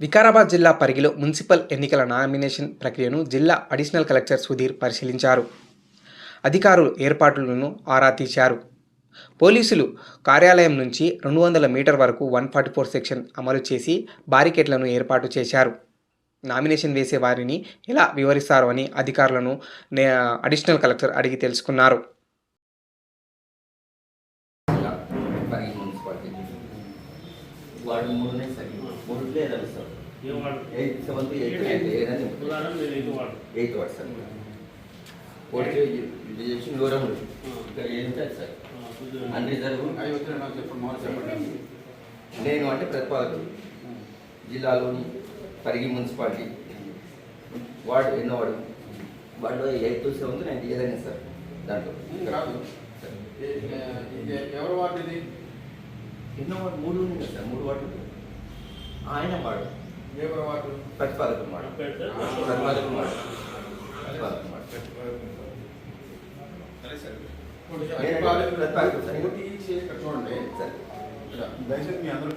వికారాబాద్ జిల్లా పరిగిలో మున్సిపల్ ఎన్నికల నామినేషన్ ప్రక్రియను జిల్లా అడిషనల్ కలెక్టర్ సుధీర్ పరిశీలించారు. అధికారులు ఏర్పాట్లను ఆరా తీశారు. పోలీసులు కార్యాలయం నుంచి రెండు వందల మీటర్ వరకు వన్ ఫార్టీ ఫోర్ సెక్షన్ అమలు చేసి బారికేట్లను ఏర్పాటు చేశారు. నామినేషన్ వేసే వారిని ఎలా వివరిస్తారు అని అధికారులను నే- అడిషనల్ కలెక్టర్ అడిగి తెలుసుకున్నారు. వార్డు మూడునే సార్. మూడు లేదా సార్. ఏం వాడు? ఎయిత్ సెవెంత్ ఎయిత్ నేను వాడు. Eighth ward sir. పోటీ రిజర్వేషన్ వివరం ఇక్కడ ఏం సార్. సార్ అన్ని చెప్పండి. నేను అంటే ప్రతిపాదకుడు. జిల్లాలోని పరిగి మున్సిపాలిటీ. వార్డు ఎన్నో వార్డు వార్డులో ఎయిత్ సెవెంత్ నైన్త్ ఏదైనా సార్. దాంట్లో. కాదు. సార్. ఏ- ఏ- ఎవరు వార్డు ఇది? ఎన్నో వార్డు మూడు ఉన్నాయి కదా సార్ మూడు వార్డు ఆయన వాడు ప్రతిపాదకుడు వాడు. ప్రతిపాదకుడు వాడు. ప్రతిపాదకుడు వాడు. ప్రతిపాదకుడు సార్. దయచేసి మీ అందరూ